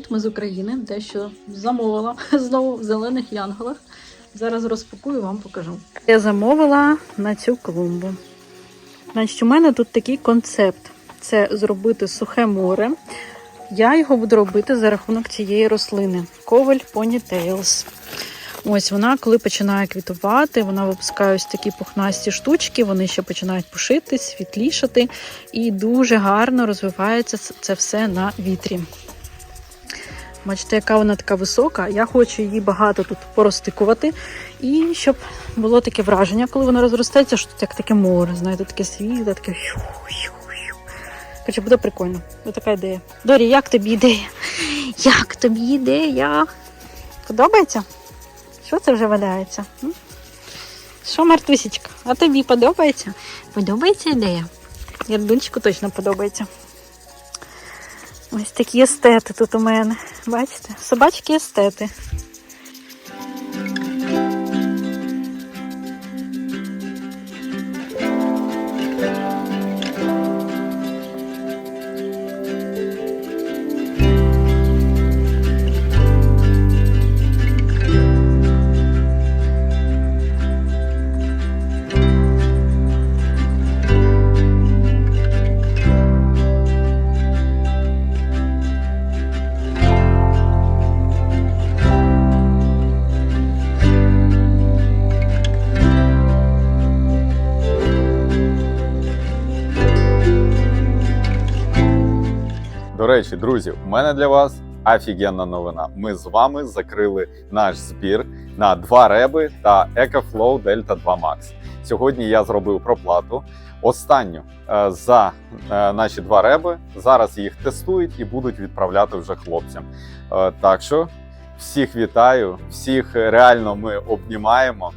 Привіт! Ми з України. Дещо замовила знову в зелених янголах. Зараз розпакую, вам покажу. Я замовила на цю клумбу. Значить, у мене тут такий концепт: це зробити сухе море. Я його буду робити за рахунок цієї рослини Коваль Ponytails. Ось вона, коли починає квітувати, вона випускає ось такі пухнасті штучки, вони ще починають пушити, світлішати, і дуже гарно розвивається це все на вітрі. Бачите, яка вона така висока. Я хочу її багато тут поростикувати. І щоб було таке враження, коли вона розростеться, що тут як таке море, знаєте, таке світле, таке. Короче, буде прикольно. Ось така ідея. Дорі, як тобі ідея? Як тобі ідея? Подобається? Що це вже валяється? Що, Мартусічка? А тобі подобається? Подобається ідея? Ярдунчику точно подобається. Ось такі естети тут у мене. Бачите? Собачки естети. Речі, друзі, у мене для вас офігенна новина. Ми з вами закрили наш збір на два реби та EcoFlow Delta 2 Max. Сьогодні я зробив проплату. Останню е, за е, наші два реби. Зараз їх тестують і будуть відправляти вже хлопцям. Е, Так що всіх вітаю, всіх реально ми обнімаємо.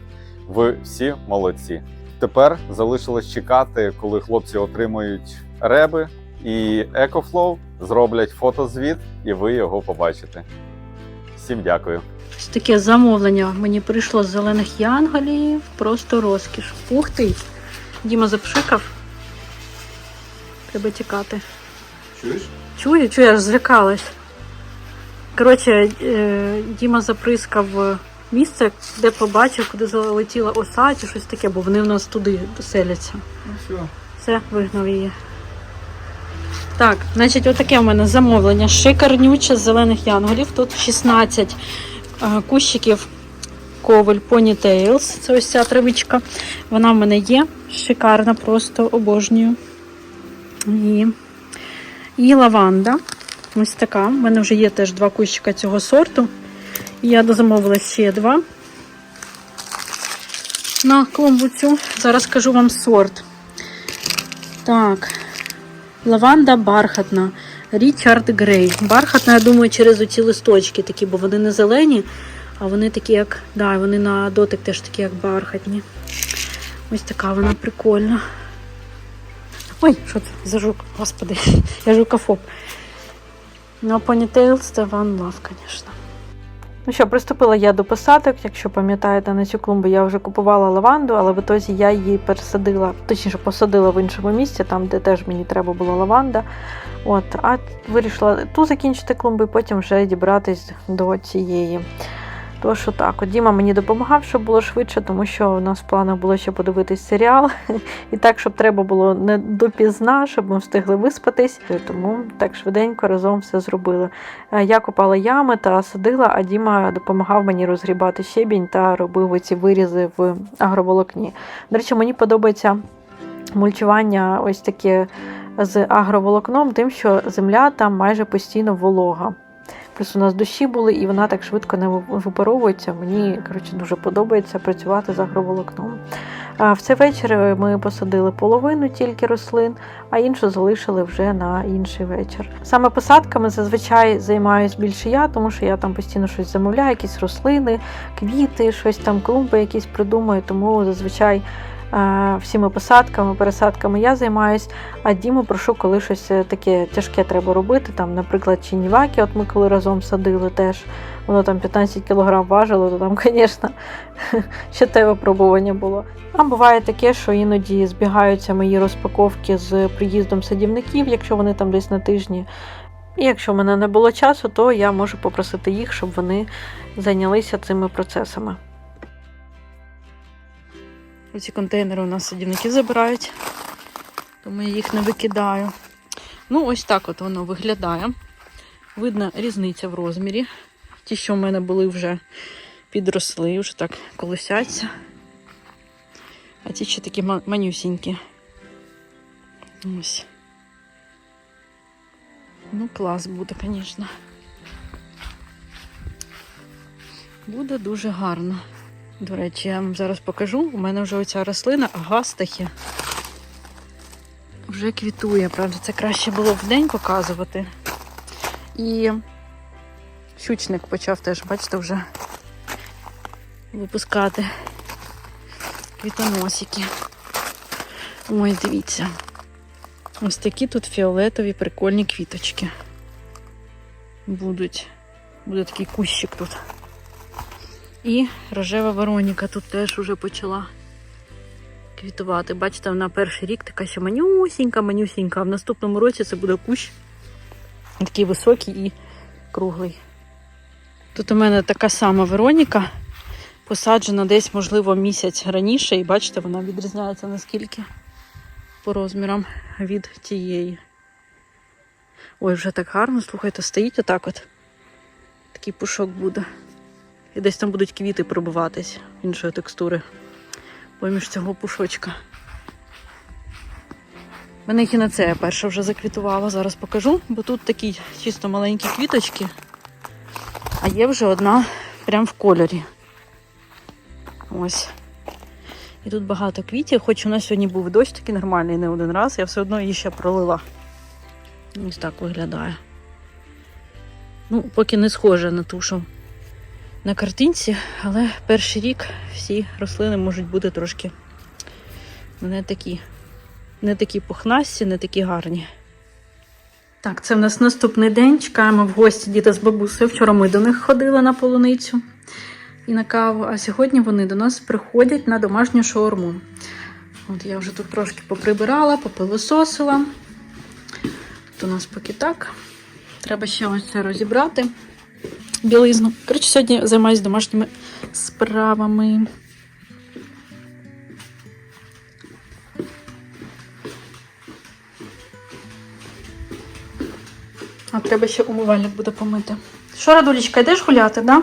Ви всі молодці. Тепер залишилось чекати, коли хлопці отримують реби, і EcoFlow зроблять фотозвіт, і ви його побачите. Всім дякую. Ось таке замовлення мені прийшло з зелених янголів. Просто розкіш. Ух ти! Діма запшикав. Треба тікати. Чуєш? Чую, чую, я аж злякалась. Коротше, е, Діма заприскав місце, де побачив, куди залетіла оса чи щось таке, бо вони в нас туди селяться. Ну все. Все, вигнав її. Так, значить, отаке у мене замовлення. Шикарнюче з зелених янголів. Тут 16 е, кущиків коваль Ponytails. Це ось ця травичка. Вона в мене є. Шикарна, просто обожнюю. І, і лаванда. Ось така. У мене вже є теж два кущика цього сорту. І я дозамовила ще два. На клумбу цю. Зараз кажу вам сорт. Так. Лаванда бархатна. Річард Грей. Бархатна, я думаю, через оці листочки такі, бо вони не зелені, а вони такі, як. Да, вони на дотик теж такі, як бархатні. Ось така вона прикольна. Ой, що це за жук? Господи, я жукофоб. Ну, Ponytails це One Love, звісно. Ну що, приступила я до посадок. Якщо пам'ятаєте, на цю клумбу я вже купувала лаванду, але в ітозі я її пересадила, точніше посадила в іншому місці, там, де теж мені треба була лаванда. От, а вирішила ту закінчити клумбу і потім вже дібратись до цієї. Тож отак, от Діма мені допомагав, щоб було швидше, тому що у нас в планах було ще подивитись серіал. І так, щоб треба було не допізна, щоб ми встигли виспатись. Тому так швиденько разом все зробили. Е, Я копала ями та садила, а Діма допомагав мені розгрібати щебінь та робив оці вирізи в агроволокні. До речі, мені подобається мульчування ось таке з агроволокном, тим, що земля там майже постійно волога. Плюс у нас дощі були, і вона так швидко не випаровується. Мені коротше, дуже подобається працювати з агроволокном. В цей вечір ми посадили половину тільки рослин, а іншу залишили вже на інший вечір. Саме посадками зазвичай займаюсь більше я, тому що я там постійно щось замовляю, якісь рослини, квіти, щось там, клумби якісь придумаю, тому зазвичай. Всіми посадками, пересадками я займаюсь, а Діму прошу, коли щось е, таке тяжке треба робити. Там, наприклад, чиніваки, от ми коли разом садили теж, воно там 15 кг важило, то там, звісно, ще те випробування було. А буває таке, що іноді збігаються мої розпаковки з приїздом садівників, якщо вони там десь на тижні. І якщо в мене не було часу, то я можу попросити їх, щоб вони зайнялися цими процесами. Оці контейнери у нас садівники забирають, тому я їх не викидаю. Ну, ось так от воно виглядає. Видно різниця в розмірі. Ті, що в мене були вже підросли, вже так колосяться. А ті ще такі ма- манюсінькі. Ось. Ну, клас буде, звісно. Буде дуже гарно. До речі, я вам зараз покажу. У мене вже оця рослина агастахи вже квітує. Правда, це краще було в день показувати. І щучник почав теж, бачите, вже випускати квітоносики. Ой, дивіться. Ось такі тут фіолетові прикольні квіточки. Будуть. Буде такий кущик тут. І рожева Вероніка тут теж вже почала квітувати. Бачите, вона перший рік така ще манюсінька, манюсінька, а в наступному році це буде кущ такий високий і круглий. Тут у мене така сама Вероніка, посаджена десь, можливо, місяць раніше, і бачите, вона відрізняється наскільки по розмірам від тієї. Ой, вже так гарно, слухайте, стоїть отак от. Такий пушок буде. І десь там будуть квіти пробиватись іншої текстури поміж цього пушочка. У мене хінацея перша вже заквітувала, зараз покажу, бо тут такі чисто маленькі квіточки, а є вже одна прям в кольорі. Ось. І тут багато квітів, хоч у нас сьогодні був дощ такий нормальний не один раз, я все одно її ще пролила. Ось так виглядає. Ну, поки не схоже на ту, що на картинці, але перший рік всі рослини можуть бути трошки не такі, не такі пухнасті, не такі гарні. Так, це в нас наступний день. Чекаємо в гості діти з бабусею. Вчора ми до них ходили на полуницю і на каву, а сьогодні вони до нас приходять на домашню шаурму. От я вже тут трошки поприбирала, попилососила. Тут у нас поки так. Треба ще ось це розібрати. Білизну. Коротше, сьогодні займаюся домашніми справами. А треба ще умивальник буде помити. Що, Радулечка, йдеш гуляти, да?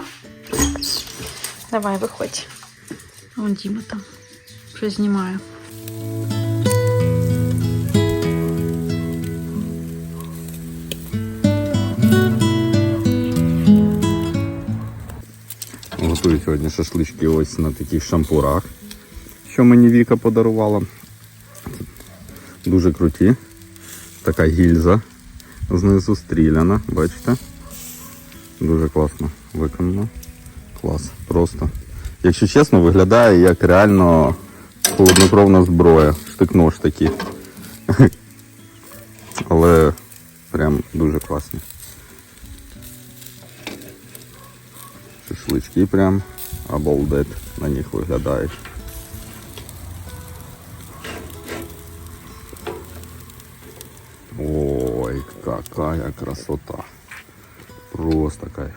Давай, виходь. Вон Діма там. Щось знімає. Готую сьогодні шашлички ось на таких шампурах, що мені Віка подарувала. Дуже круті. Така гільза знизу стріляна, бачите? Дуже класно виконано. Клас. Просто. Якщо чесно, виглядає як реально холоднокровна зброя. Штик-нож такий. Але прям дуже класні. Шашлички прям обалдеть на них виглядають. Ой, какая красота. Просто кайф.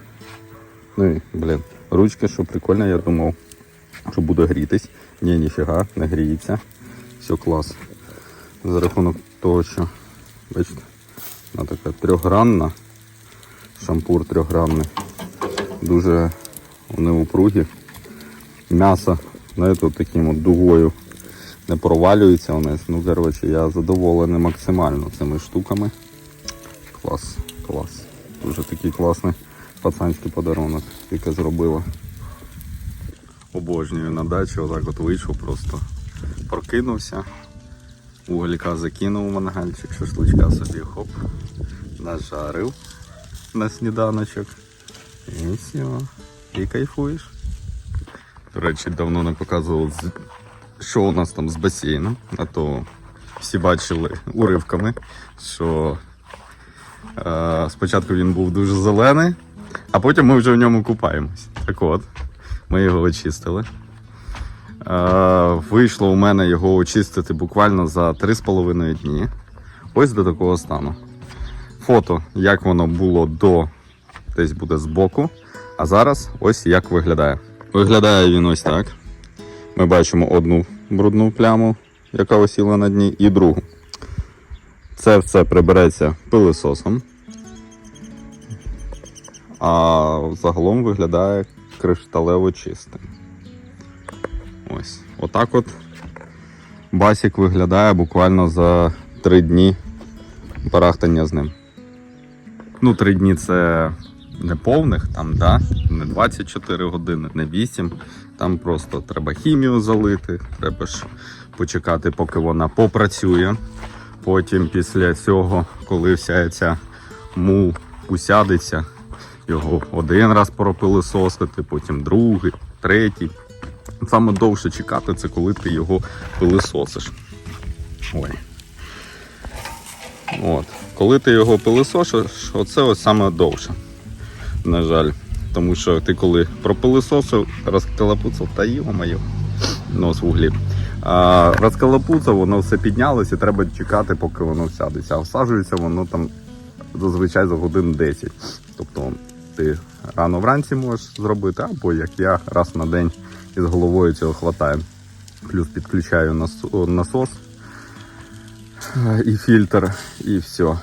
Ну і, блін, ручки, що прикольно, я думав, що буде грітись. Ні, ніфіга, не гріється. Все клас. За рахунок того, що, бачите, вона така трьохгранна, шампур трьохгранний. Дуже вони упругі. М'ясо, от таким от дугою не провалюється вниз. Ну, коротше, я задоволений максимально цими штуками. Клас, клас. Дуже такий класний пацанський подарунок, який зробила. Обожнюю на дачі, отак от вийшов, просто прокинувся. Уголька закинув у мангальчик, шашличка собі хоп, нажарив на сніданочок. І все. І кайфуєш. До речі, давно не показував, що у нас там з басейном. А то всі бачили уривками, що е, спочатку він був дуже зелений, а потім ми вже в ньому купаємось. Так от, ми його очистили. Е, вийшло у мене його очистити буквально за 3,5 дні. Ось до такого стану. фото, як воно було до десь буде збоку. А зараз ось як виглядає. Виглядає він ось так. Ми бачимо одну брудну пляму, яка осіла на дні, і другу. Це все прибереться пилисосом. А загалом виглядає кришталево чистим. Ось. Отак от басік виглядає буквально за три дні барахтання з ним. Ну, три дні це не повних, там, да? не 24 години, не 8. Там просто треба хімію залити, треба ж почекати, поки вона попрацює. Потім після цього, коли вся ця мул усядеться, його один раз пропилисосити, потім другий, третій. Саме довше чекати це коли ти його пилисосиш. Ой. От. Коли ти його пилисосиш, оце ось саме довше. На жаль. Тому що ти коли пропилисосив, розкалапуцав, та йо-моє, нос в углі. А, розкалапуцав, воно все піднялося, треба чекати, поки воно всядеться. А всаджується воно там зазвичай за годин 10. Тобто ти рано вранці можеш зробити, або як я раз на день із головою цього хватає. Плюс підключаю насос і фільтр, і все.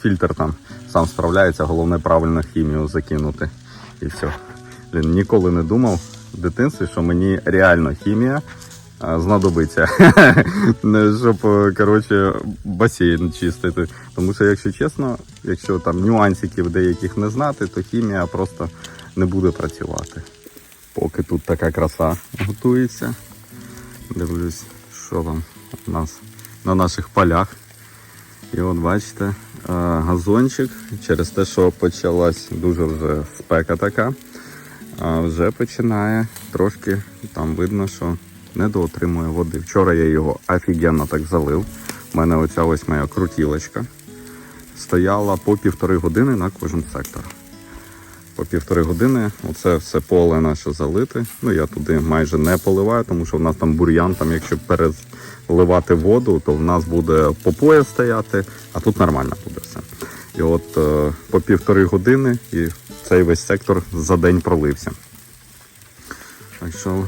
Фільтр там сам справляється, головне правильно хімію закинути. І все. Блін, ніколи не думав в дитинстві, що мені реально хімія знадобиться. Щоб е, коротше, басейн чистити. Тому що, якщо чесно, якщо там нюансиків деяких не знати, то хімія просто не буде працювати. Поки тут така краса готується. Дивлюсь, що там у нас на наших полях. І от бачите, газончик через те, що почалась дуже вже спека така, вже починає трошки там видно, що не доотримує води. Вчора я його офігенно так залив. У мене оця ось моя крутілочка стояла по півтори години на кожен сектор. По півтори години оце все поле наше залите. Ну я туди майже не поливаю, тому що в нас там бур'ян, там якщо переливати воду, то в нас буде по пояс стояти, а тут нормально буде все. І от е, по півтори години і цей весь сектор за день пролився. Так що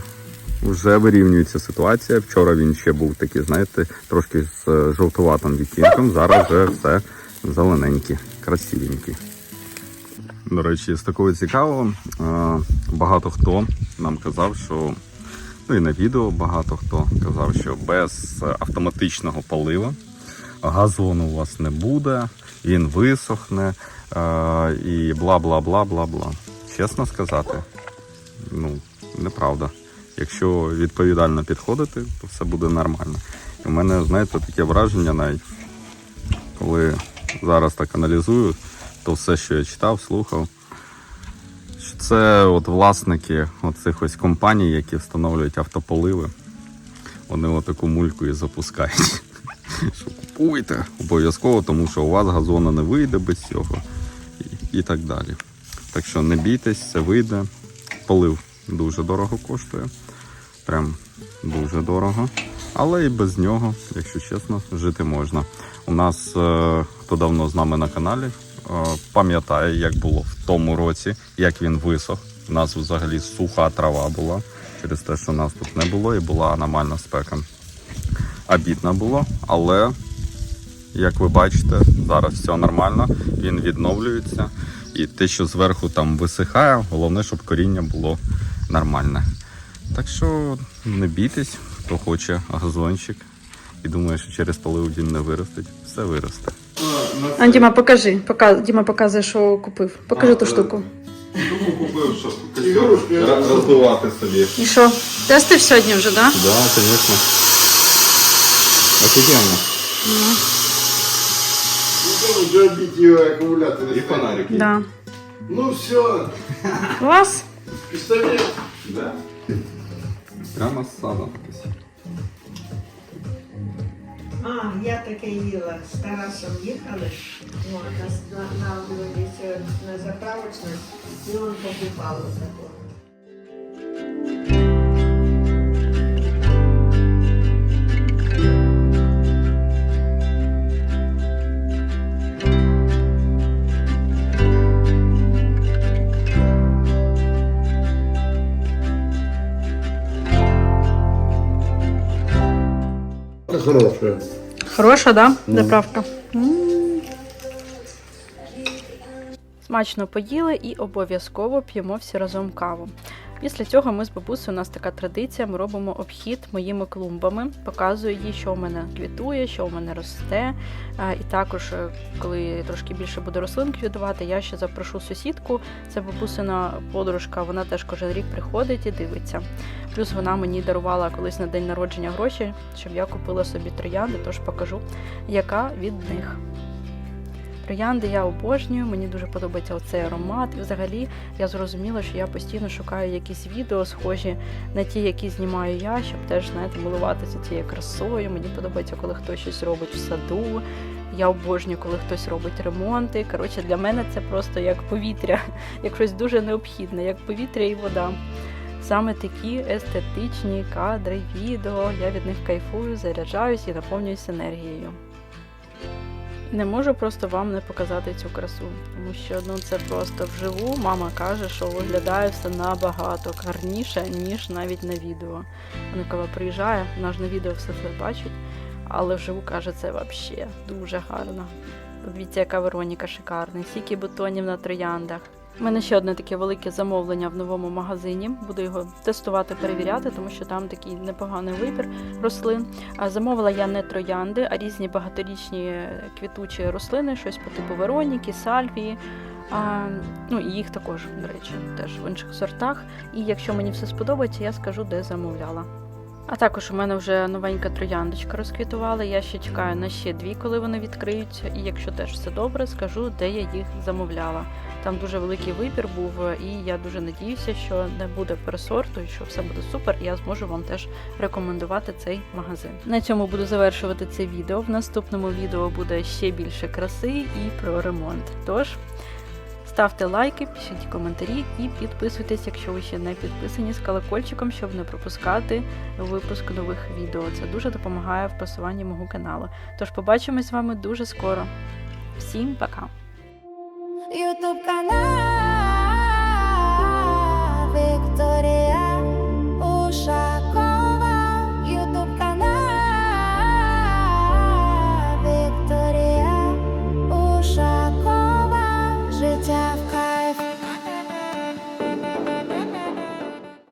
вже вирівнюється ситуація. Вчора він ще був такий, знаєте, трошки з е, жовтуватим відтінком. Зараз вже все зелененький, красивенький. До речі, з такого цікавого, е, багато хто нам казав, що ну і на відео багато хто казав, що без автоматичного полива газону у вас не буде, він висохне е, і бла бла бла бла бла. Чесно сказати, ну, неправда. Якщо відповідально підходити, то все буде нормально. І в мене, знаєте, таке враження навіть, коли зараз так аналізую, то все, що я читав, слухав, що це от власники оцих ось компаній, які встановлюють автополиви, вони отаку мульку і запускають. Що купуйте обов'язково, тому що у вас газона не вийде без цього і, так далі. Так що не бійтесь, це вийде. Полив дуже дорого коштує. Прям дуже дорого. Але і без нього, якщо чесно, жити можна. У нас, е, хто давно з нами на каналі, пам'ятає, як було в тому році, як він висох. У нас взагалі суха трава була через те, що нас тут не було і була аномальна спека. Обідно було, але як ви бачите, зараз все нормально, він відновлюється. І те, що зверху там висихає, головне, щоб коріння було нормальне. Так що не бійтесь, хто хоче газончик і думає, що через полив він не виростить, все виросте. А, Діма, покажи. Пока... Діма показує, що купив. Покажи А, ту е, штуку. Тому купив, щоб роздувати собі. І що? Тестив сьогодні вже, так? Да? Так, звісно. Офігенно. Ну, забить ее аккумулятор. І фонарики. Да. Ну все, Клас. пистолет. Да. Прямо з садом А, я таке їла. З Тарасом їхали. О, на, на, на, на заправочне, і він покупав такого. Хорошая. Хороша, да? Ну. Заправка. М. Смачно поїли і обов'язково п'ємо всі разом каву. Після цього ми з бабусею, у нас така традиція, ми робимо обхід моїми клумбами, показую їй, що у мене квітує, що у мене росте. І також, е, коли трошки більше буде рослин квітувати, я ще запрошу сусідку. Це бабусина подружка, вона теж кожен рік приходить і дивиться. Плюс вона мені дарувала колись на день народження гроші, щоб я купила собі троянди, тож покажу, яка від них. Троянди я обожнюю, мені дуже подобається оцей аромат. І взагалі я зрозуміла, що я постійно шукаю якісь відео, схожі на ті, які знімаю я, щоб теж знаєте, милуватися цією красою. Мені подобається, коли хтось щось робить в саду. Я обожнюю, коли хтось робить ремонти. Коротше, для мене це просто як повітря, як щось дуже необхідне, як повітря і вода. Саме такі естетичні кадри, відео. Я від них кайфую, заряджаюсь і наповнююсь енергією. Не можу просто вам не показати цю красу, тому що ну це просто вживу. Мама каже, що виглядає все набагато гарніше, ніж навіть на відео. Вона коли приїжджає, вона ж на відео все це бачить, але вживу каже, це взагалі дуже гарно. Подивіться, яка Вероніка шикарна, стільки бутонів на трояндах. У мене ще одне таке велике замовлення в новому магазині. Буду його тестувати, перевіряти, тому що там такий непоганий вибір рослин. А Замовила я не троянди, а різні багаторічні квітучі рослини, щось по типу Вероніки, Сальвії. А, ну їх також, до речі, теж в інших сортах. І якщо мені все сподобається, я скажу, де замовляла. А також у мене вже новенька трояндочка розквітувала. Я ще чекаю на ще дві, коли вони відкриються. І якщо теж все добре, скажу, де я їх замовляла. Там дуже великий вибір був, і я дуже надіюся, що не буде пересорту, і що все буде супер. І я зможу вам теж рекомендувати цей магазин. На цьому буду завершувати це відео. В наступному відео буде ще більше краси і про ремонт. Тож ставте лайки, пишіть коментарі і підписуйтесь, якщо ви ще не підписані з колокольчиком, щоб не пропускати випуск нових відео. Це дуже допомагає в просуванні мого каналу. Тож побачимось з вами дуже скоро. Всім пока! YouTube канал.